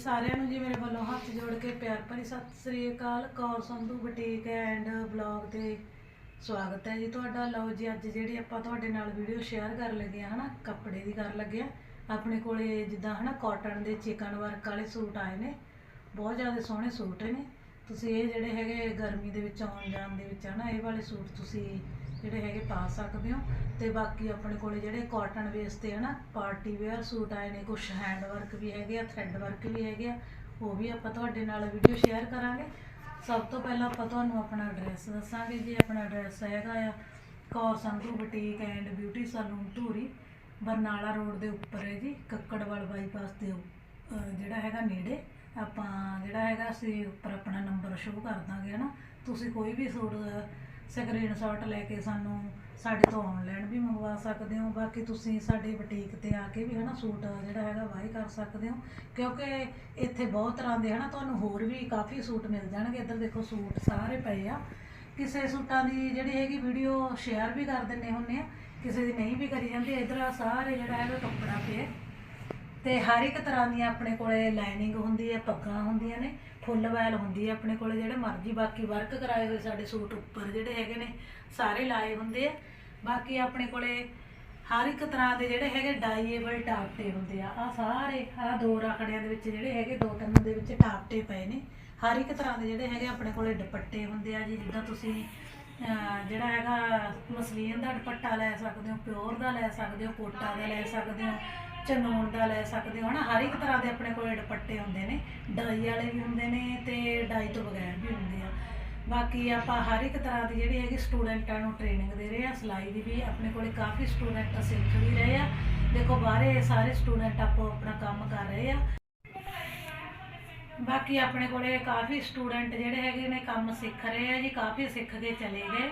ਸਾਰਿਆਂ ਨੂੰ ਜੀ ਮੇਰੇ ਵੱਲੋਂ ਹੱਥ ਜੋੜ ਕੇ ਪਿਆਰ ਭਰੀ Sat Sri Akal. Kaur Sandhu boutique and blog ਤੇ ਸਵਾਗਤ ਹੈ ਜੀ ਤੁਹਾਡਾ। ਲਓ ਜੀ, ਅੱਜ ਜਿਹੜੀ ਆਪਾਂ ਤੁਹਾਡੇ ਨਾਲ ਵੀਡੀਓ ਸ਼ੇਅਰ ਕਰ ਲੱਗੇ ਆ ਹਨਾ, ਕੱਪੜੇ ਦੀ ਕਰ ਲੱਗੇ ਆ ਆਪਣੇ ਕੋਲੇ ਜਿੱਦਾਂ, ਹਨਾ ਕਾਟਨ ਦੇ ਚਿਕਨ ਵਰਕ ਵਾਲੇ ਸੂਟ ਆਏ ਨੇ। ਬਹੁਤ ਜ਼ਿਆਦਾ ਸੋਹਣੇ ਸੂਟ ਨੇ। ਤੁਸੀਂ ਇਹ ਜਿਹੜੇ ਹੈਗੇ ਗਰਮੀ ਦੇ ਵਿੱਚ ਆਉਣ ਜਾਣ ਦੇ ਵਿੱਚ ਹਨਾ, ਇਹ ਵਾਲੇ ਸੂਟ ਤੁਸੀਂ ਜਿਹੜੇ ਹੈਗੇ ਪਾ ਸਕਦੇ ਹੋ। ਤੇ ਬਾਕੀ ਆਪਣੇ ਕੋਲੇ ਜਿਹੜੇ ਕਾਟਨ ਬੇਸ ਤੇ ਹਨਾ ਪਾਰਟੀ ਵੇਅਰ ਸੂਟ ਆਏ ਨੇ ਕੁਝ ਹੈਂਡ ਵਰਕ ਵੀ ਹੈਗੇ ਆ ਥ੍ਰੈਡ ਵਰਕ ਵੀ ਹੈਗੇ ਆ, ਉਹ ਵੀ ਆਪਾਂ ਤੁਹਾਡੇ ਨਾਲ ਵੀਡੀਓ ਸ਼ੇਅਰ ਕਰਾਂਗੇ। ਸਭ ਤੋਂ ਪਹਿਲਾਂ ਆਪਾਂ ਤੁਹਾਨੂੰ ਆਪਣਾ ਐਡਰੈਸ ਦੱਸਾਂਗੇ, ਜੀ ਆਪਣਾ ਐਡਰੈਸ ਹੈਗਾ ਆ Kaur Sandhu boutique and beauty salon Dhuri, Barnala road ਦੇ ਉੱਪਰ ਹੈ ਜੀ, ਕੱਕੜਵਾਲ ਬਾਈਪਾਸ ਦੇ ਜਿਹੜਾ ਹੈਗਾ ਨੇੜੇ। ਆਪਾਂ ਜਿਹੜਾ ਹੈਗਾ ਅਸੀਂ ਉੱਪਰ ਆਪਣਾ ਨੰਬਰ ਸ਼ੋਅ ਕਰ ਦਾਂਗੇ, ਹਨਾ? ਤੁਸੀਂ ਕੋਈ ਵੀ ਸੂਟ ਸਕਰੀਨਸ਼ਾਟ ਲੈ ਕੇ ਸਾਨੂੰ ਸਾਡੇ ਤੋਂ ਆਨਲਾਈਨ ਵੀ ਮੰਗਵਾ ਸਕਦੇ ਹੋ। ਬਾਕੀ ਤੁਸੀਂ ਸਾਡੇ ਬੁਟੀਕ ਤੇ ਆ ਕੇ ਵੀ, ਹਨਾ, ਸੂਟ ਜਿਹੜਾ ਹੈਗਾ ਬਾਈ ਕਰ ਸਕਦੇ ਹੋ। ਕਿਉਂਕਿ ਇੱਥੇ ਬਹੁਤ ਤਰ੍ਹਾਂ ਦੇ, ਹਨਾ, ਤੁਹਾਨੂੰ ਹੋਰ ਵੀ ਕਾਫੀ ਸੂਟ ਮਿਲ ਜਾਣਗੇ। ਇੱਧਰ ਦੇਖੋ, ਸੂਟ ਸਾਰੇ ਪਏ ਆ। ਕਿਸੇ ਸੂਟਾਂ ਦੀ ਜਿਹੜੀ ਹੈਗੀ ਵੀਡੀਓ ਸ਼ੇਅਰ ਵੀ ਕਰ ਦਿੰਨੇ ਹੁੰਨੇ ਆ। ਕਿਸੇ ਦੀ ਨਹੀਂ ਵੀ ਕਰੀ ਜਾਂਦੀ। ਇੱਧਰ ਸਾਰੇ ਜਿਹੜਾ ਹੈਗਾ ਕੱਪੜਾ ਪਿਆ। ਤੇ ਹਰ ਇੱਕ ਤਰ੍ਹਾਂ ਦੀਆਂ ਆਪਣੇ ਕੋਲੇ ਲਾਈਨਿੰਗ ਹੁੰਦੀ ਹੈ, ਪੱਗਾਂ ਹੁੰਦੀਆਂ ਨੇ ਫੁੱਲ ਵੈਲ ਹੁੰਦੀ ਹੈ ਆਪਣੇ ਕੋਲੇ ਜਿਹੜੇ ਮਰਜ਼ੀ, ਬਾਕੀ ਵਰਕ ਕਰਾਏ ਹੋਏ ਸਾਡੇ ਸੂਟ ਉੱਪਰ ਜਿਹੜੇ ਹੈਗੇ ਨੇ, ਸਾਰੇ ਲਾਏ ਹੁੰਦੇ ਆ। ਬਾਕੀ ਆਪਣੇ ਕੋਲੇ ਹਰ ਇੱਕ ਤਰ੍ਹਾਂ ਦੇ ਜਿਹੜੇ ਹੈਗੇ ਡਾਈਏਬਲ ਟਾਪਟੇ ਹੁੰਦੇ ਆ ਆ ਸਾਰੇ ਆ ਦੋ ਰਖੜਿਆਂ ਦੇ ਵਿੱਚ ਜਿਹੜੇ ਹੈਗੇ, ਦੋ ਤਿੰਨ ਦੇ ਵਿੱਚ ਟਾਪਟੇ ਪਏ ਨੇ। ਹਰ ਇੱਕ ਤਰ੍ਹਾਂ ਦੇ ਜਿਹੜੇ ਹੈਗੇ ਆਪਣੇ ਕੋਲੇ ਦੁਪੱਟੇ ਹੁੰਦੇ ਆ ਜੀ, ਜਿੱਦਾਂ ਤੁਸੀਂ ਜਿਹੜਾ ਹੈਗਾ ਮਸਲੀਨ ਦਾ ਦੁਪੱਟਾ ਲੈ ਸਕਦੇ ਹੋ, ਪਿਓਰ ਦਾ ਲੈ ਸਕਦੇ ਹੋ, ਕੋਟਾ ਦਾ ਲੈ ਸਕਦੇ ਹੋ ਚਨੋਨ ਦਾ ਲੈ ਸਕਦੇ ਹੋ ਨਾ ਹਰ ਇੱਕ ਤਰ੍ਹਾਂ ਦੇ ਆਪਣੇ ਕੋਲ ਦੁਪੱਟੇ ਹੁੰਦੇ ਨੇ, ਡਾਈ ਵਾਲੇ ਵੀ ਹੁੰਦੇ ਨੇ ਤੇ ਡਾਈ ਤੋਂ ਬਗੈਰ ਵੀ ਹੁੰਦੇ ਆ। ਬਾਕੀ ਆਪਾਂ ਹਰ ਇੱਕ ਤਰ੍ਹਾਂ ਦੀ ਜਿਹੜੀ ਹੈਗੀ ਸਟੂਡੈਂਟਾਂ ਨੂੰ ਟ੍ਰੇਨਿੰਗ ਦੇ ਰਹੇ ਆ, ਸਿਲਾਈ ਦੀ ਵੀ, ਆਪਣੇ ਕੋਲੇ ਕਾਫੀ ਸਟੂਡੈਂਟ ਸਿੱਖ ਵੀ ਰਹੇ ਆ। ਦੇਖੋ, ਬਾਹਰੇ ਸਾਰੇ ਸਟੂਡੈਂਟ ਆਪੋ ਆਪਣਾ ਕੰਮ ਕਰ ਰਹੇ ਆ। ਬਾਕੀ ਆਪਣੇ ਕੋਲੇ ਕਾਫੀ ਸਟੂਡੈਂਟ ਜਿਹੜੇ ਹੈਗੇ ਨੇ, ਕੰਮ ਸਿੱਖ ਰਹੇ ਆ ਜੀ, ਕਾਫੀ ਸਿੱਖ ਕੇ ਚਲੇ ਗਏ।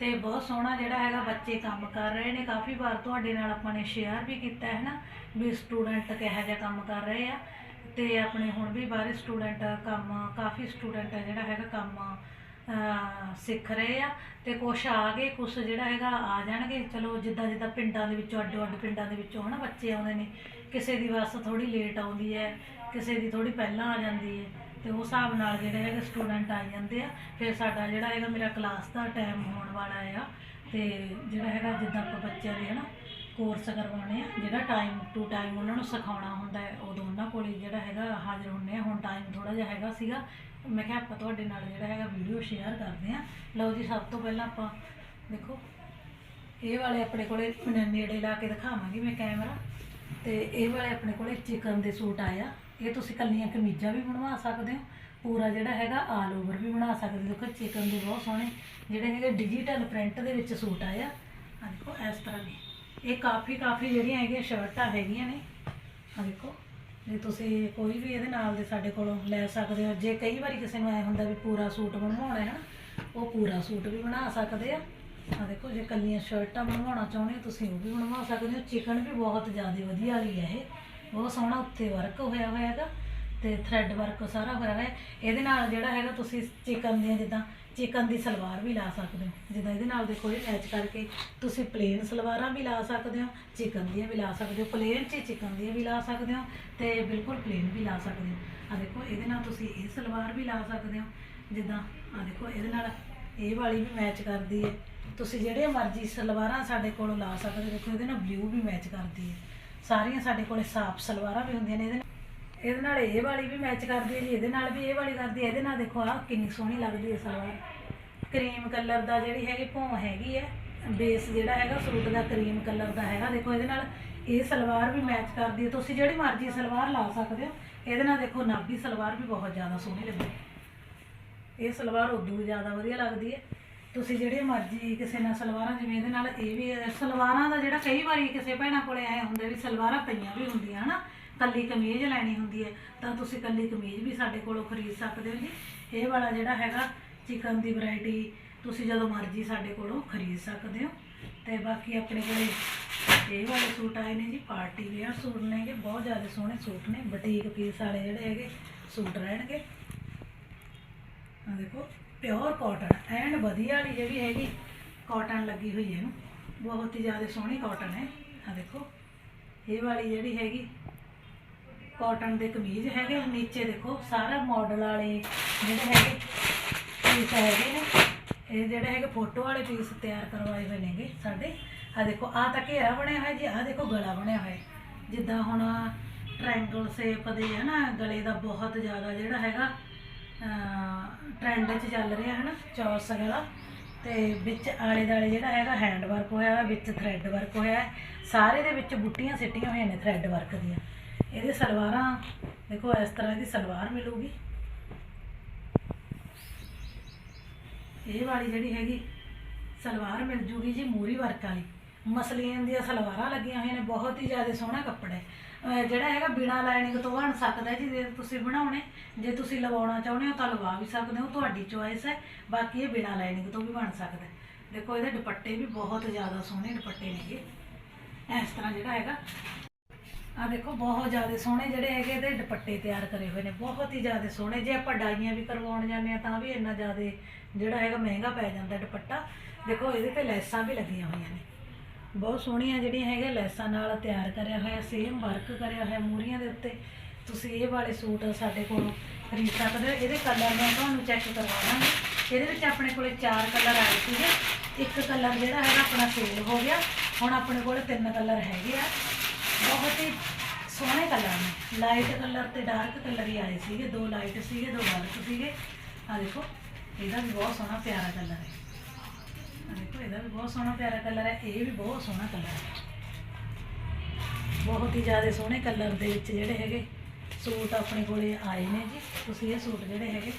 ਤੇ ਬਹੁਤ ਸੋਹਣਾ ਜਿਹੜਾ ਹੈਗਾ, ਬੱਚੇ ਕੰਮ ਕਰ ਰਹੇ ਨੇ। ਕਾਫੀ ਵਾਰ ਤੁਹਾਡੇ ਨਾਲ ਆਪਾਂ ਨੇ ਸ਼ੇਅਰ ਵੀ ਕੀਤਾ ਹੈ ਨਾ, ਵੀ ਸਟੂਡੈਂਟ ਕਿਹੋ ਜਿਹਾ ਕੰਮ ਕਰ ਰਹੇ ਆ। ਤੇ ਆਪਣੇ ਹੁਣ ਵੀ ਬਾਹਰ ਸਟੂਡੈਂਟ ਕੰਮ, ਕਾਫੀ ਸਟੂਡੈਂਟ ਜਿਹੜਾ ਹੈਗਾ ਕੰਮ ਸਿੱਖ ਰਹੇ ਆ। ਤੇ ਕੁਛ ਆ ਗਏ, ਕੁਛ ਜਿਹੜਾ ਹੈਗਾ ਆ ਜਾਣਗੇ। ਚਲੋ, ਜਿੱਦਾਂ ਜਿੱਦਾਂ ਪਿੰਡਾਂ ਦੇ ਵਿੱਚੋਂ ਅੱਡੋ ਅੱਡ ਪਿੰਡਾਂ ਦੇ ਵਿੱਚੋਂ ਹਨਾ, ਬੱਚੇ ਆਉਂਦੇ ਨੇ। ਕਿਸੇ ਦੀ ਬੱਸ ਥੋੜੀ ਲੇਟ ਆਉਂਦੀ ਹੈ, ਕਿਸੇ ਦੀ ਥੋੜੀ ਪਹਿਲਾਂ ਆ ਜਾਂਦੀ ਹੈ। ਤੇ ਉਸ ਹਿਸਾਬ ਨਾਲ ਜਿਹੜੇ ਹੈਗੇ ਸਟੂਡੈਂਟ ਆ ਜਾਂਦੇ ਆ। ਫਿਰ ਸਾਡਾ ਜਿਹੜਾ ਹੈਗਾ ਮੇਰਾ ਕਲਾਸ ਦਾ ਟਾਈਮ ਹੋਣ ਵਾਲਾ ਆ। ਤੇ ਜਿਹੜਾ ਹੈਗਾ ਜਿੱਦਾਂ ਆਪਾਂ ਬੱਚਿਆਂ ਦੇ ਹਨਾ ਕੋਰਸ ਕਰਵਾਉਣੇ ਆ, ਜਿਹੜਾ ਟਾਈਮ ਟੂ ਟਾਈਮ ਉਹਨਾਂ ਨੂੰ ਸਿਖਾਉਣਾ ਹੁੰਦਾ ਹੈ ਉਦੋਂ ਉਹਨਾਂ ਕੋਲ ਹੀ ਜਿਹੜਾ ਹੈਗਾ ਹਾਜ਼ਰ ਹੁੰਨੇ ਆ। ਹੁਣ ਟਾਈਮ ਥੋੜਾ ਜਿਹਾ ਹੈਗਾ ਸੀਗਾ, ਮੈਂ ਕਿਹਾ ਆਪਾਂ ਤੁਹਾਡੇ ਨਾਲ ਜਿਹੜਾ ਹੈਗਾ ਵੀਡੀਓ ਸ਼ੇਅਰ ਕਰਦੇ ਆ ਲਓ ਜੀ, ਸਭ ਤੋਂ ਪਹਿਲਾਂ ਆਪਾਂ ਦੇਖੋ, ਇਹ ਵਾਲੇ ਆਪਣੇ ਕੋਲੇ ਨੇੜੇ ਲਾ ਕੇ ਦਿਖਾਵਾਂਗੀ ਮੈਂ ਕੈਮਰਾ ਤੇ ਇਹ ਵਾਲੇ ਆਪਣੇ ਕੋਲੇ ਚਿਕਨ ਦੇ ਸੂਟ ਆਇਆ ਇਹ ਤੁਸੀਂ ਕੱਲੀਆਂ ਕਮੀਜ਼ਾਂ ਵੀ ਬਣਵਾ ਸਕਦੇ ਹੋ, ਪੂਰਾ ਜਿਹੜਾ ਹੈਗਾ ਆਲ ਓਵਰ ਵੀ ਬਣਾ ਸਕਦੇ ਹੋ। ਦੇਖੋ ਚਿਕਨ ਦੇ ਬਹੁਤ ਸੋਹਣੇ ਜਿਹੜੇ ਹੈਗੇ ਡਿਜੀਟਲ ਪ੍ਰਿੰਟ ਦੇ ਵਿੱਚ ਸੂਟ ਆਇਆ ਆ। ਦੇਖੋ, ਇਸ ਤਰ੍ਹਾਂ ਦੇ। ਇਹ ਕਾਫੀ ਕਾਫੀ ਜਿਹੜੀਆਂ ਹੈਗੀਆਂ ਸ਼ਰਟਾਂ ਹੈਗੀਆਂ ਨੇ। ਆ ਦੇਖੋ, ਜੇ ਤੁਸੀਂ ਕੋਈ ਵੀ ਇਹਦੇ ਨਾਲ ਦੇ ਸਾਡੇ ਕੋਲੋਂ ਲੈ ਸਕਦੇ ਹੋ। ਜੇ ਕਈ ਵਾਰੀ ਕਿਸੇ ਨੂੰ ਐ ਹੁੰਦਾ ਵੀ ਪੂਰਾ ਸੂਟ ਬਣਵਾਉਣਾ ਹੈ ਨਾ, ਉਹ ਪੂਰਾ ਸੂਟ ਵੀ ਬਣਾ ਸਕਦੇ ਆ। ਆ ਦੇਖੋ, ਜੇ ਕੱਲੀਆਂ ਸ਼ਰਟਾਂ ਬਣਵਾਉਣਾ ਚਾਹੁੰਦੇ ਹੋ, ਤੁਸੀਂ ਉਹ ਵੀ ਬਣਵਾ ਸਕਦੇ ਹੋ। ਚਿਕਨ ਵੀ ਬਹੁਤ ਜ਼ਿਆਦਾ ਵਧੀਆ ਵਾਲੀ ਹੈ ਇਹ। ਬਹੁਤ ਸੋਹਣਾ ਉੱਤੇ ਵਰਕ ਹੋਇਆ ਹੋਇਆ ਹੈਗਾ ਤੇ ਥ੍ਰੈਡ ਵਰਕ ਸਾਰਾ ਹੋਇਆ ਹੋਇਆ। ਇਹਦੇ ਨਾਲ ਜਿਹੜਾ ਹੈਗਾ ਤੁਸੀਂ ਚਿਕਨ ਦੀਆਂ ਜਿੱਦਾਂ ਚਿਕਨ ਦੀ ਸਲਵਾਰ ਵੀ ਲਾ ਸਕਦੇ ਹੋ। ਜਿੱਦਾਂ ਇਹਦੇ ਨਾਲ ਦੇਖੋ ਇਹ ਮੈਚ ਕਰਕੇ ਤੁਸੀਂ ਪਲੇਨ ਸਲਵਾਰਾਂ ਵੀ ਲਾ ਸਕਦੇ ਹੋ ਚਿਕਨ ਦੀਆਂ ਵੀ ਲਾ ਸਕਦੇ ਹੋ ਪਲੇਨ 'ਚ ਚਿਕਨ ਦੀਆਂ ਵੀ ਲਾ ਸਕਦੇ ਹੋ ਤੇ ਬਿਲਕੁਲ ਪਲੇਨ ਵੀ ਲਾ ਸਕਦੇ ਹੋ। ਆ ਦੇਖੋ, ਇਹਦੇ ਨਾਲ ਤੁਸੀਂ ਇਹ ਸਲਵਾਰ ਵੀ ਲਾ ਸਕਦੇ ਹੋ। ਜਿੱਦਾਂ ਆ ਦੇਖੋ, ਇਹਦੇ ਨਾਲ ਇਹ ਵਾਲੀ ਵੀ ਮੈਚ ਕਰਦੀ ਹੈ। ਤੁਸੀਂ ਜਿਹੜੇ ਮਰਜ਼ੀ ਸਲਵਾਰਾਂ ਸਾਡੇ ਕੋਲੋਂ ਲਾ ਸਕਦੇ ਹੋ। ਦੇਖੋ, ਇਹਦੇ ਨਾਲ ਬਲੂ ਵੀ ਮੈਚ ਕਰਦੀ ਹੈ। ਸਾਰੀਆਂ ਸਾਡੇ ਕੋਲੇ ਸਾਫ਼ ਸਲਵਾਰਾਂ ਵੀ ਹੁੰਦੀਆਂ ਨੇ ਇਹਦੇ ਨਾਲ। ਇਹਦੇ ਨਾਲ ਇਹ ਵਾਲੀ ਵੀ ਮੈਚ ਕਰਦੀ ਹੈ ਜੀ, ਇਹਦੇ ਨਾਲ ਵੀ ਇਹ ਵਾਲੀ ਕਰਦੀ ਹੈ। ਇਹਦੇ ਨਾਲ ਦੇਖੋ ਆਹ ਕਿੰਨੀ ਸੋਹਣੀ ਲੱਗਦੀ ਹੈ ਸਲਵਾਰ। ਕਰੀਮ ਕਲਰ ਦਾ ਜਿਹੜੀ ਹੈਗੀ ਭੌਂ ਹੈਗੀ ਹੈ ਬੇਸ ਜਿਹੜਾ ਹੈਗਾ ਸੂਟ ਦਾ ਕਰੀਮ ਕਲਰ ਦਾ ਹੈਗਾ। ਦੇਖੋ ਇਹਦੇ ਨਾਲ ਇਹ ਸਲਵਾਰ ਵੀ ਮੈਚ ਕਰਦੀ ਹੈ। ਤੁਸੀਂ ਜਿਹੜੀ ਮਰਜ਼ੀ ਸਲਵਾਰ ਲਾ ਸਕਦੇ ਹੋ। ਇਹਦੇ ਨਾਲ ਦੇਖੋ ਨਾਭੀ ਸਲਵਾਰ ਵੀ ਬਹੁਤ ਜ਼ਿਆਦਾ ਸੋਹਣੀ ਲੱਗਦੀ ਹੈ। ਇਹ ਸਲਵਾਰ ਉਦੋਂ ਜ਼ਿਆਦਾ ਵਧੀਆ ਲੱਗਦੀ ਹੈ। ਤੁਸੀਂ ਜਿਹੜੇ ਮਰਜ਼ੀ ਕਿਸੇ ਨਾਲ ਸਲਵਾਰਾਂ ਜਿਵੇਂ ਇਹਦੇ ਨਾਲ ਇਹ ਵੀ ਹੈ। ਸਲਵਾਰਾਂ ਦਾ ਜਿਹੜਾ ਕਈ ਵਾਰੀ ਕਿਸੇ ਭੈਣਾਂ ਕੋਲੇ ਆਏ ਹੁੰਦਾ ਵੀ ਸਲਵਾਰਾਂ ਪਈਆਂ ਵੀ ਹੁੰਦੀਆਂ, ਹਨਾ? ਕੱਲੀ ਕਮੀਜ਼ ਲੈਣੀ ਹੁੰਦੀ ਹੈ, ਤਾਂ ਤੁਸੀਂ ਕੱਲੀ ਕਮੀਜ਼ ਵੀ ਸਾਡੇ ਕੋਲੋਂ ਖਰੀਦ ਸਕਦੇ ਹੋ ਜੀ। ਇਹ ਵਾਲਾ ਜਿਹੜਾ ਹੈਗਾ ਚਿਕਨ ਦੀ ਵੈਰਾਈਟੀ, ਤੁਸੀਂ ਜਦੋਂ ਮਰਜ਼ੀ ਸਾਡੇ ਕੋਲੋਂ ਖਰੀਦ ਸਕਦੇ ਹੋ। ਤੇ ਬਾਕੀ ਆਪਣੇ ਕੋਲੇ ਇਹ ਵਾਲੇ ਸੂਟ ਆਏ ਨੇ ਜੀ, ਪਾਰਟੀ ਵੇਅਰ ਸੂਟ ਨੇਗੇ ਬਹੁਤ ਜ਼ਿਆਦਾ ਸੋਹਣੇ ਸੂਟ ਨੇ, ਬੁਟੀਕ ਪੀਸ ਵਾਲੇ ਜਿਹੜੇ ਹੈਗੇ ਸੂਟ ਰਹਿਣਗੇ। ਪਿਓਰ ਕਾਟਨ, ਐਨ ਵਧੀਆ ਵਾਲੀ ਜਿਹੜੀ ਹੈਗੀ ਕਾਟਨ ਲੱਗੀ ਹੋਈ ਹੈ ਇਹਨੂੰ। ਬਹੁਤ ਹੀ ਜ਼ਿਆਦਾ ਸੋਹਣੀ ਕਾਟਨ ਹੈ। ਆ ਦੇਖੋ, ਇਹ ਵਾਲੀ ਜਿਹੜੀ ਹੈਗੀ ਕਾਟਨ ਦੇ ਕਮੀਜ਼ ਹੈਗੇ ਨੀਚੇ ਦੇਖੋ, ਸਾਰਾ ਮਾਡਲ ਵਾਲੇ ਜਿਹੜੇ ਹੈਗੇ ਪੀਸ ਹੈਗੇ ਨੇ। ਇਹ ਜਿਹੜੇ ਹੈਗੇ ਫੋਟੋ ਵਾਲੇ ਪੀਸ ਤਿਆਰ ਕਰਵਾਏ ਹੋਏ ਨੇਗੇ ਸਾਡੇ। ਆ ਦੇਖੋ ਆ ਤਾਂ ਘੇਰਾ ਬਣਿਆ ਹੋਇਆ ਜੀ ਆ ਦੇਖੋ ਗਲਾ ਬਣਿਆ ਹੋਇਆ। ਜਿੱਦਾਂ ਹੁਣ ਟ੍ਰਾਇੰਗਲ ਸ਼ੇਪ ਦੇ ਹੈ ਨਾ ਗਲੇ ਦਾ ਬਹੁਤ ਜ਼ਿਆਦਾ ਜਿਹੜਾ ਹੈਗਾ ਟ੍ਰੈਂਡ 'ਚ ਚੱਲ ਰਿਹਾ ਹੈ ਨਾ ਚੌਰਸ ਗਲਾ ਤੇ ਵਿੱਚ ਆਲੇ ਦਾਲੇ ਜਿਹੜਾ ਹੈਗਾ ਹੈਂਡ ਵਰਕ ਹੋਇਆ ਹੋਇਆ ਵਿੱਚ ਥ੍ਰੈਡ ਵਰਕ ਹੋਇਆ ਹੈ। ਸਾਰੇ ਦੇ ਵਿੱਚ ਬੁੱਟੀਆਂ ਸਿੱਟੀਆਂ ਹੋਈਆਂ ਨੇ ਥ੍ਰੈਡ ਵਰਕ ਦੀਆਂ। ਇਹਦੇ ਸਲਵਾਰਾਂ, ਦੇਖੋ, ਇਸ ਤਰ੍ਹਾਂ ਦੀ ਸਲਵਾਰ ਮਿਲੂਗੀ। ਇਹ ਵਾਲੀ ਜਿਹੜੀ ਹੈਗੀ, ਸਲਵਾਰ ਮਿਲ ਜੂਗੀ ਜੀ ਮੂਰੀ ਵਰਕ ਵਾਲੀ। ਮਸਲੀਨ ਦੀਆਂ ਸਲਵਾਰਾਂ ਲੱਗੀਆਂ ਹੋਈਆਂ ਨੇ, ਬਹੁਤ ਹੀ ਜ਼ਿਆਦਾ ਸੋਹਣਾ ਕੱਪੜਾ ਹੈ। ਅਹ ਜਿਹੜਾ ਹੈਗਾ ਬਿਨਾ ਲਾਈਨਿੰਗ ਤੋਂ ਬਣ ਸਕਦਾ ਜੀ, ਜੇ ਤੁਸੀਂ ਬਣਾਉਣੇ, ਜੇ ਤੁਸੀਂ ਲਵਾਉਣਾ ਚਾਹੁੰਦੇ ਹੋ ਤਾਂ ਲਵਾ ਵੀ ਸਕਦੇ ਹੋ, ਤੁਹਾਡੀ ਚੋਇਸ ਹੈ, ਬਾਕੀ ਇਹ ਬਿਨਾ ਲਾਈਨਿੰਗ ਤੋਂ ਵੀ ਬਣ ਸਕਦਾ ਹੈ। ਦੇਖੋ, ਇਹਦੇ ਦੁਪੱਟੇ ਵੀ ਬਹੁਤ ਜ਼ਿਆਦਾ ਸੋਹਣੇ ਦੁਪੱਟੇ ਨੇਗੇ। ਇਸ ਤਰ੍ਹਾਂ ਜਿਹੜਾ ਹੈਗਾ ਆ ਦੇਖੋ, ਬਹੁਤ ਜ਼ਿਆਦਾ ਸੋਹਣੇ ਜਿਹੜੇ ਹੈਗੇ ਇਹਦੇ ਦੁਪੱਟੇ ਤਿਆਰ ਕਰੇ ਹੋਏ ਨੇ, ਬਹੁਤ ਹੀ ਜ਼ਿਆਦਾ ਸੋਹਣੇ। ਜੇ ਆਪਾਂ ਡਾਈਆਂ ਵੀ ਕਰਵਾਉਣ ਜਾਂਦੇ ਆ ਤਾਂ ਵੀ ਇੰਨਾ ਜ਼ਿਆਦਾ ਜਿਹੜਾ ਹੈਗਾ ਮਹਿੰਗਾ ਪੈ ਜਾਂਦਾ ਦੁਪੱਟਾ। ਦੇਖੋ, ਇਹਦੇ ਤੇ ਲੈਸਾਂ ਵੀ ਲੱਗੀਆਂ ਹੋਈਆਂ ਨੇ। ਬਹੁਤ ਸੋਹਣੀਆਂ ਜਿਹੜੀਆਂ ਹੈਗੇ ਲੈਸਾਂ ਨਾਲ ਤਿਆਰ ਕਰਿਆ ਹੋਇਆ ਸੇਮ ਵਰਕ ਕਰਿਆ ਹੋਇਆ ਮੂਰੀਆਂ ਦੇ ਉੱਤੇ। ਤੁਸੀਂ ਇਹ ਵਾਲੇ ਸੂਟ ਸਾਡੇ ਕੋਲ ਖਰੀਦ ਸਕਦੇ ਹੋ। ਇਹਦੇ ਕਲਰ ਮੈਂ ਤੁਹਾਨੂੰ ਚੈੱਕ ਕਰਵਾਵਾਂਗੀ ਇਹਦੇ ਵਿੱਚ ਆਪਣੇ ਕੋਲੇ ਚਾਰ ਕਲਰ ਆਏ ਸੀਗੇ। ਇੱਕ ਕਲਰ ਜਿਹੜਾ ਹੈਗਾ ਆਪਣਾ ਸੇਲ ਹੋ ਗਿਆ। ਹੁਣ ਆਪਣੇ ਕੋਲੇ ਤਿੰਨ ਕਲਰ ਹੈਗੇ ਆ। ਬਹੁਤ ਹੀ ਸੋਹਣੇ ਕਲਰ ਨੇ। ਲਾਈਟ ਕਲਰ ਤੇ ਡਾਰਕ ਕਲਰ ਹੀ ਆਏ ਸੀਗੇ। ਦੋ ਲਾਈਟ ਸੀਗੇ, ਦੋ ਡਾਰਕ ਸੀਗੇ। ਆ ਦੇਖੋ, ਇਹਦਾ ਵੀ ਬਹੁਤ ਸੋਹਣਾ ਪਿਆਰਾ ਕਲਰ ਹੈ। ਦੇਖੋ, ਇਹਦਾ ਵੀ ਬਹੁਤ ਸੋਹਣਾ ਪਿਆਰਾ ਕਲਰ ਹੈ, ਇਹ ਵੀ ਬਹੁਤ ਸੋਹਣਾ ਕਲਰ ਹੈ। ਬਹੁਤ ਹੀ ਜ਼ਿਆਦਾ ਸੋਹਣੇ ਕਲਰ ਦੇ ਵਿੱਚ ਜਿਹੜੇ ਹੈਗੇ ਸੂਟ ਆਪਣੇ ਕੋਲੇ ਆਏ ਨੇ ਜੀ। ਤੁਸੀਂ ਇਹ ਸੂਟ ਜਿਹੜੇ ਹੈਗੇ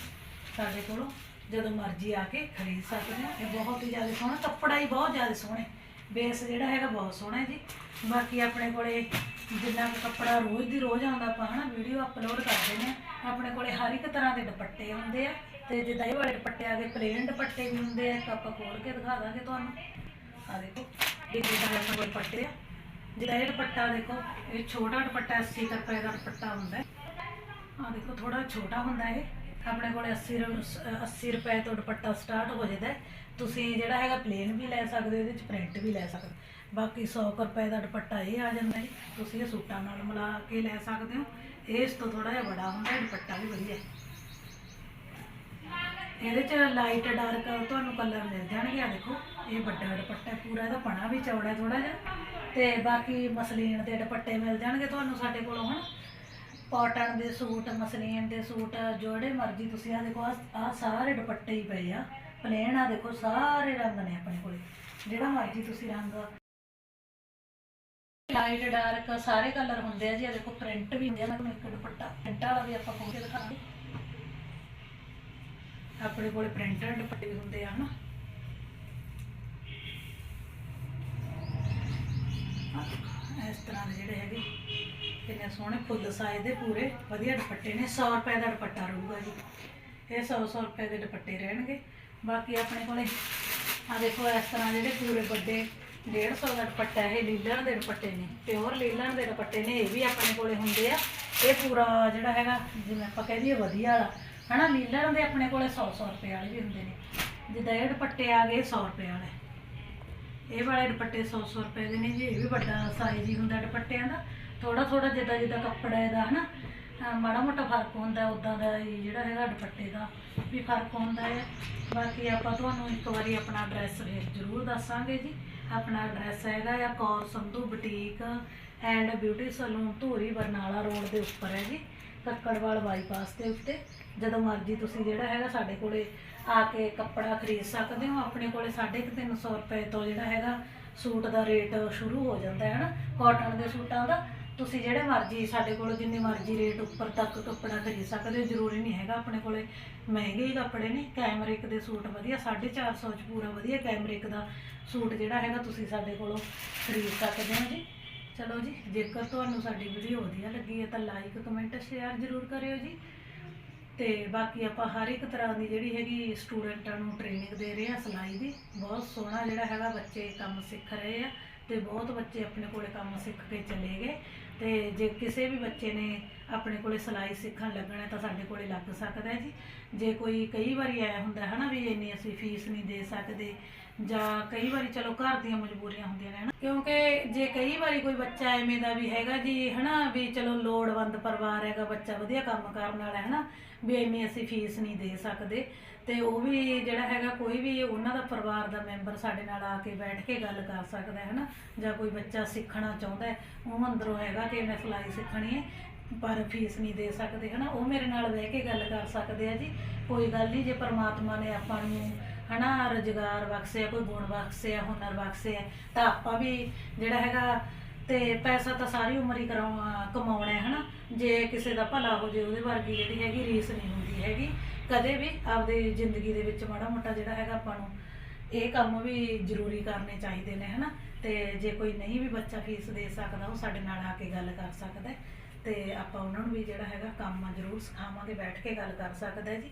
ਸਾਡੇ ਕੋਲੋਂ ਜਦੋਂ ਮਰਜ਼ੀ ਆ ਕੇ ਖਰੀਦ ਸਕਦੇ ਹੋ। ਇਹ ਬਹੁਤ ਹੀ ਜ਼ਿਆਦਾ ਸੋਹਣਾ, ਕੱਪੜਾ ਹੀ ਬਹੁਤ ਜ਼ਿਆਦਾ ਸੋਹਣਾ ਬੇਸ ਜਿਹੜਾ ਹੈਗਾ ਬਹੁਤ ਸੋਹਣਾ ਹੈ ਜੀ। ਬਾਕੀ ਆਪਣੇ ਕੋਲੇ ਜਿੰਨਾ ਕੁ ਕੱਪੜਾ ਰੋਜ਼ ਦੀ ਰੋਜ਼ ਆਉਂਦਾ ਆਪਾਂ ਹਨਾ, ਵੀਡੀਓ ਅਪਲੋਡ ਕਰਦੇ ਨੇ, ਆਪਣੇ ਕੋਲੇ ਹਰ ਇੱਕ ਤਰ੍ਹਾਂ ਦੇ ਦੁਪੱਟੇ ਹੁੰਦੇ ਆ। ਤੇ ਜਿੱਦਾਂ ਇਹ ਵਾਲੇ ਦੁਪੱਟੇ ਆ ਗਏ ਪਲੇਨ ਦੁਪੱਟੇ ਵੀ ਹੁੰਦੇ ਆ, ਇੱਕ ਆਪਾਂ ਖੋਲ ਕੇ ਦਿਖਾ ਦਾਂਗੇ ਤੁਹਾਨੂੰ। ਆ ਦੇਖੋ ਜਿੱਦਾਂ ਆਪਣੇ ਕੋਲ ਦੁਪੱਟੇ ਆ। ਜਿਹੜਾ ਇਹ ਦੁਪੱਟਾ ਦੇਖੋ, ਇਹ ਛੋਟਾ ਦੁਪੱਟਾ 80 ਕੁ ਰੁਪਏ ਦਾ ਦੁਪੱਟਾ ਹੁੰਦਾ ਹੈ। ਆ ਦੇਖੋ ਥੋੜਾ ਛੋਟਾ ਹੁੰਦਾ ਇਹ। ਆਪਣੇ ਕੋਲ 80 ਰੁ- 80 ਰੁਪਏ ਤੋਂ ਦੁਪੱਟਾ ਸਟਾਰਟ ਹੋ ਜਾਂਦਾ ਤੁਸੀਂ ਜਿਹੜਾ ਹੈਗਾ ਪਲੇਨ ਵੀ ਲੈ ਸਕਦੇ ਹੋ, ਇਹਦੇ ਵਿੱਚ ਪ੍ਰਿੰਟ ਵੀ ਲੈ ਸਕਦੇ ਬਾਕੀ 100 ਕੁ ਰੁਪਏ ਦਾ ਦੁਪੱਟਾ ਇਹ ਆ ਜਾਂਦਾ ਜੀ ਤੁਸੀਂ ਇਹ ਸੂਟਾਂ ਨਾਲ ਮਿਲਾ ਕੇ ਲੈ ਸਕਦੇ ਹੋ। ਇਹ ਇਸ ਤੋਂ ਥੋੜਾ ਜਿਹਾ ਬੜਾ ਹੁੰਦਾ ਦੁਪੱਟਾ ਵੀ ਵਧੀਆ ਇਹਦੇ ਚ ਲਾਈਟ ਡਾਰਕ ਤੁਹਾਨੂੰ ਕਲਰ ਮਿਲ ਜਾਣਗੇ। ਆ ਦੇਖੋ, ਇਹ ਵੱਡਾ ਦੁਪੱਟਾ ਪੂਰਾ ਇਹਦਾ ਪਣਾ ਵੀ ਚੌੜਾ ਥੋੜਾ ਜਿਹਾ। ਤੇ ਬਾਕੀ ਮਸਲੀਨ ਦੇ ਦੁਪੱਟੇ ਮਿਲ ਜਾਣਗੇ ਤੁਹਾਨੂੰ ਸਾਡੇ ਕੋਲੋਂ ਹੁਣ ਕਾਟਨ ਦੇ ਸੂਟ, ਮਸਲੀਨ ਦੇ ਸੂਟ, ਜਿਹੜੇ ਮਰਜ਼ੀ ਤੁਸੀਂ ਆ ਦੇਖੋ ਆ ਸਾਰੇ ਦੁਪੱਟੇ ਹੀ ਪਏ ਆ। ਪਲੇਨ ਆ ਦੇਖੋ, ਸਾਰੇ ਰੰਗ ਨੇ ਆਪਣੇ ਕੋਲੇ। ਜਿਹੜਾ ਮਰਜ਼ੀ ਤੁਸੀਂ ਰੰਗ ਲਾਈਟ ਡਾਰਕ ਸਾਰੇ ਕਲਰ ਹੁੰਦੇ ਆ ਜੀ। ਆ ਦੇਖੋ ਪ੍ਰਿੰਟ ਵੀ ਹੁੰਦੇ ਆ। ਮੈਂ ਇੱਕ ਦੁਪੱਟਾ ਪ੍ਰਿੰਟ ਵਾਲਾ ਵੀ ਆਪਾਂ ਖੋਲ ਕੇ ਦਿਖਾਵਾਂਗੇ ਆਪਣੇ ਕੋਲੇ ਪ੍ਰਿੰਟਡ ਦੁਪੱਟੇ ਵੀ ਹੁੰਦੇ ਆ ਹਨਾ ਇਸ ਤਰ੍ਹਾਂ ਦੇ ਜਿਹੜੇ ਹੈਗੇ। ਕਿੰਨੇ ਸੋਹਣੇ ਫੁੱਲ ਸਾਈਜ਼ ਦੇ ਪੂਰੇ ਵਧੀਆ ਦੁਪੱਟੇ ਨੇ 100 ਰੁਪਏ ਦਾ ਦੁਪੱਟਾ ਰਹੂਗਾ ਜੀ। ਇਹ 100 100 ਰੁਪਏ ਦੇ ਦੁਪੱਟੇ ਰਹਿਣਗੇ। ਬਾਕੀ ਆਪਣੇ ਕੋਲੇ ਆ ਦੇਖੋ, ਇਸ ਤਰ੍ਹਾਂ ਜਿਹੜੇ ਪੂਰੇ ਵੱਡੇ 150 ਦਾ ਦੁਪੱਟਾ, ਇਹ ਲੀਲਣ ਦੇ ਦੁਪੱਟੇ ਨੇ ਪਿਓਰ ਲੀਲਣ ਦੇ ਦੁਪੱਟੇ ਨੇ, ਇਹ ਵੀ ਆਪਣੇ ਕੋਲੇ ਹੁੰਦੇ ਆ। ਇਹ ਪੂਰਾ ਜਿਹੜਾ ਹੈਗਾ, ਜਿਵੇਂ ਆਪਾਂ ਕਹਿ ਦਈਏ, ਵਧੀਆ ਵਾਲਾ। ਹਨਾ ਲੀਲਣ ਦੇ ਆਪਣੇ ਕੋਲੇ 100 100 ਰੁਪਏ ਵਾਲੇ ਵੀ ਹੁੰਦੇ ਨੇ। ਜਿੱਦਾਂ ਇਹ ਦੁਪੱਟੇ ਆ ਗਏ 100 ਰੁਪਏ ਵਾਲੇ। ਇਹ ਵਾਲੇ ਦੁਪੱਟੇ 100 100 ਰੁਪਏ ਦੇ ਨੇ ਜੀ, ਇਹ ਵੀ ਵੱਡਾ ਸਾਈਜ਼ ਹੀ ਹੁੰਦਾ ਦੁਪੱਟਿਆਂ ਦਾ। ਥੋੜਾ ਥੋੜਾ ਜਿੱਦਾਂ ਜਿੱਦਾਂ ਕੱਪੜਾ ਇਹਦਾ ਹਨਾ, ਅਹ ਮਾੜਾ ਮੋਟਾ ਫ਼ਰਕ ਹੁੰਦਾ ਉਦਾਂ ਦਾ ਹੀ ਜਿਹੜਾ ਹੈਗਾ ਦੁਪੱਟੇ ਦਾ, ਵੀ ਫ਼ਰਕ ਹੁੰਦਾ ਹੈ। ਬਾਕੀ ਆਪਾਂ ਤੁਹਾਨੂੰ ਇੱਕ ਵਾਰੀ ਆਪਣਾ ਐਡਰੈਸ ਜ਼ਰੂਰ ਦੱਸਾਂਗੇ ਜੀ। ਆਪਣਾ ਐਡਰੈਸ ਹੈਗਾ ਆ, Kaur Sandhu boutique and beauty salon Dhuri, Barnala road ਦੇ ਉੱਪਰ ਹੈ ਜੀ। ਕੱਕੜਵਾਲ ਬਾਈਪਾਸ ਦੇ ਉੱਤੇ। ਜਦੋਂ ਮਰਜ਼ੀ ਤੁਸੀਂ ਜਿਹੜਾ ਹੈਗਾ ਸਾਡੇ ਕੋਲੇ ਆ ਕੇ ਕੱਪੜਾ ਖਰੀਦ ਸਕਦੇ ਹੋ, ਆਪਣੇ ਕੋਲੇ 350 ਰੁਪਏ ਤੋਂ ਜਿਹੜਾ ਹੈਗਾ ਸੂਟ ਦਾ ਰੇਟ ਸ਼ੁਰੂ ਹੋ ਜਾਂਦਾ ਹੈ ਨਾ ਕਾਟਨ ਦੇ ਸੂਟਾਂ ਦਾ। ਤੁਸੀਂ ਜਿਹੜੇ ਮਰਜ਼ੀ ਸਾਡੇ ਕੋਲ ਜਿੰਨੇ ਮਰਜ਼ੀ ਰੇਟ ਉੱਪਰ ਤੱਕ ਕੱਪੜਾ ਖਰੀਦ ਸਕਦੇ ਹੋ, ਜ਼ਰੂਰੀ ਨਹੀਂ ਹੈਗਾ ਆਪਣੇ ਕੋਲੇ ਮਹਿੰਗੇ ਹੀ ਕੱਪੜੇ ਨੇ। ਕੈਮਰਿਕ ਦੇ ਸੂਟ ਵਧੀਆ 450 ਚ ਪੂਰਾ ਵਧੀਆ ਕੈਮਰਿਕ ਦਾ ਸੂਟ ਜਿਹੜਾ ਹੈਗਾ ਤੁਸੀਂ ਸਾਡੇ ਕੋਲੋਂ ਖਰੀਦ ਸਕਦੇ ਹੋ ਜੀ। ਚਲੋ ਜੀ, ਜੇਕਰ ਤੁਹਾਨੂੰ ਸਾਡੀ ਵੀਡੀਓ ਵਧੀਆ ਲੱਗੀ ਹੈ ਤਾਂ ਲਾਈਕ ਕਮੈਂਟ ਸ਼ੇਅਰ ਜ਼ਰੂਰ ਕਰਿਓ ਜੀ। ਤੇ ਬਾਕੀ ਆਪਾਂ ਹਰ ਇੱਕ ਤਰ੍ਹਾਂ ਦੀ ਜਿਹੜੀ ਹੈਗੀ ਸਟੂਡੈਂਟਾਂ ਨੂੰ ਟ੍ਰੇਨਿੰਗ ਦੇ ਰਹੇ ਆ ਸਿਲਾਈ ਦੀ, ਬਹੁਤ ਸੋਹਣਾ ਜਿਹੜਾ ਹੈਗਾ ਬੱਚੇ ਕੰਮ ਸਿੱਖ ਰਹੇ ਆ ਤੇ ਬਹੁਤ ਬੱਚੇ ਆਪਣੇ ਕੋਲੇ ਕੰਮ ਸਿੱਖ ਕੇ ਚਲੇ ਗਏ। ਤੇ ਜੇ ਕਿਸੇ ਵੀ ਬੱਚੇ ਨੇ ਆਪਣੇ ਕੋਲੇ ਸਿਲਾਈ ਸਿੱਖਣ ਲੱਗਣਾ ਤਾਂ ਸਾਡੇ ਕੋਲੇ ਲੱਗ ਸਕਦਾ ਜੀ। ਜੇ ਕੋਈ ਕਈ ਵਾਰੀ ਆਇਆ ਹੁੰਦਾ ਹੈ ਨਾ ਵੀ ਇੰਨੀ ਅਸੀਂ ਫੀਸ ਨਹੀਂ ਦੇ ਸਕਦੇ ਜਾਂ ਕਈ ਵਾਰੀ ਚਲੋ ਘਰ ਦੀਆਂ ਮਜਬੂਰੀਆਂ ਹੁੰਦੀਆਂ ਨੇ, ਹਨਾ? ਕਿਉਂਕਿ ਜੇ ਕਈ ਵਾਰੀ ਕੋਈ ਬੱਚਾ ਐਵੇਂ ਦਾ ਵੀ ਹੈਗਾ ਜੀ, ਹਨਾ, ਵੀ ਚਲੋ ਲੋੜਵੰਦ ਪਰਿਵਾਰ ਹੈਗਾ, ਬੱਚਾ ਵਧੀਆ ਕੰਮ ਕਰਨ ਵਾਲਾ ਹੈ, ਹਨਾ, ਵੀ ਇੰਨੀ ਅਸੀਂ ਫੀਸ ਨਹੀਂ ਦੇ ਸਕਦੇ, ਤੇ ਉਹ ਵੀ ਜਿਹੜਾ ਹੈਗਾ ਕੋਈ ਵੀ ਉਹਨਾਂ ਦਾ ਪਰਿਵਾਰ ਦਾ ਮੈਂਬਰ ਸਾਡੇ ਨਾਲ ਆ ਕੇ ਬੈਠ ਕੇ ਗੱਲ ਕਰ ਸਕਦਾ ਹੈ, ਹਨਾ, ਜਾਂ ਕੋਈ ਬੱਚਾ ਸਿੱਖਣਾ ਚਾਹੁੰਦਾ ਹੈ, ਉਹ ਅੰਦਰੋਂ ਹੈਗਾ ਕਿ ਮੈਂ ਸਿਲਾਈ ਸਿੱਖਣੀ ਹੈ, ਪਰ ਫੀਸ ਨਹੀਂ ਦੇ ਸਕਦੇ, ਹਨਾ, ਉਹ ਮੇਰੇ ਨਾਲ ਬਹਿ ਕੇ ਗੱਲ ਕਰ ਸਕਦੇ ਆ ਜੀ, ਕੋਈ ਗੱਲ ਨਹੀਂ, ਜੇ ਪਰਮਾਤਮਾ ਨੇ ਆਪਾਂ ਨੂੰ ਹਨਾ, ਰੁਜ਼ਗਾਰ ਬਖਸ਼ਿਆ, ਕੋਈ ਗੁਣ ਬਖਸ਼ਿਆ, ਹੁਨਰ ਬਖਸ਼ਿਆ, ਤਾਂ ਆਪਾਂ ਵੀ ਜਿਹੜਾ ਹੈਗਾ ਤੇ ਪੈਸਾ ਤਾਂ ਸਾਰੀ ਉਮਰ ਹੀ ਕਰਾਉਣਾ ਕਮਾਉਣਾ ਹੈ, ਹਨਾ। ਜੇ ਕਿਸੇ ਦਾ ਭਲਾ ਹੋ ਜੇ, ਉਹਦੇ ਵਰਗੀ ਜਿਹੜੀ ਹੈਗੀ ਰੀਸ ਨਹੀਂ ਹੁੰਦੀ ਹੈਗੀ। ਕਦੇ ਵੀ ਆਪਦੀ ਜ਼ਿੰਦਗੀ ਦੇ ਵਿੱਚ ਮਾੜਾ ਮੋਟਾ ਜਿਹੜਾ ਹੈਗਾ ਆਪਾਂ ਨੂੰ ਇਹ ਕੰਮ ਵੀ ਜ਼ਰੂਰੀ ਕਰਨੇ ਚਾਹੀਦੇ ਨੇ, ਹਨਾ। ਤੇ ਜੇ ਕੋਈ ਨਹੀਂ ਵੀ ਬੱਚਾ ਫੀਸ ਦੇ ਸਕਦਾ, ਉਹ ਸਾਡੇ ਨਾਲ ਆ ਕੇ ਗੱਲ ਕਰ ਸਕਦਾ ਹੈ। ਤੇ ਆਪਾਂ ਉਹਨਾਂ ਨੂੰ ਵੀ ਜਿਹੜਾ ਹੈਗਾ ਕੰਮ ਜ਼ਰੂਰ ਸਿਖਾਵਾਂਗੇ, ਬੈਠ ਕੇ ਗੱਲ ਕਰ ਸਕਦਾ ਜੀ।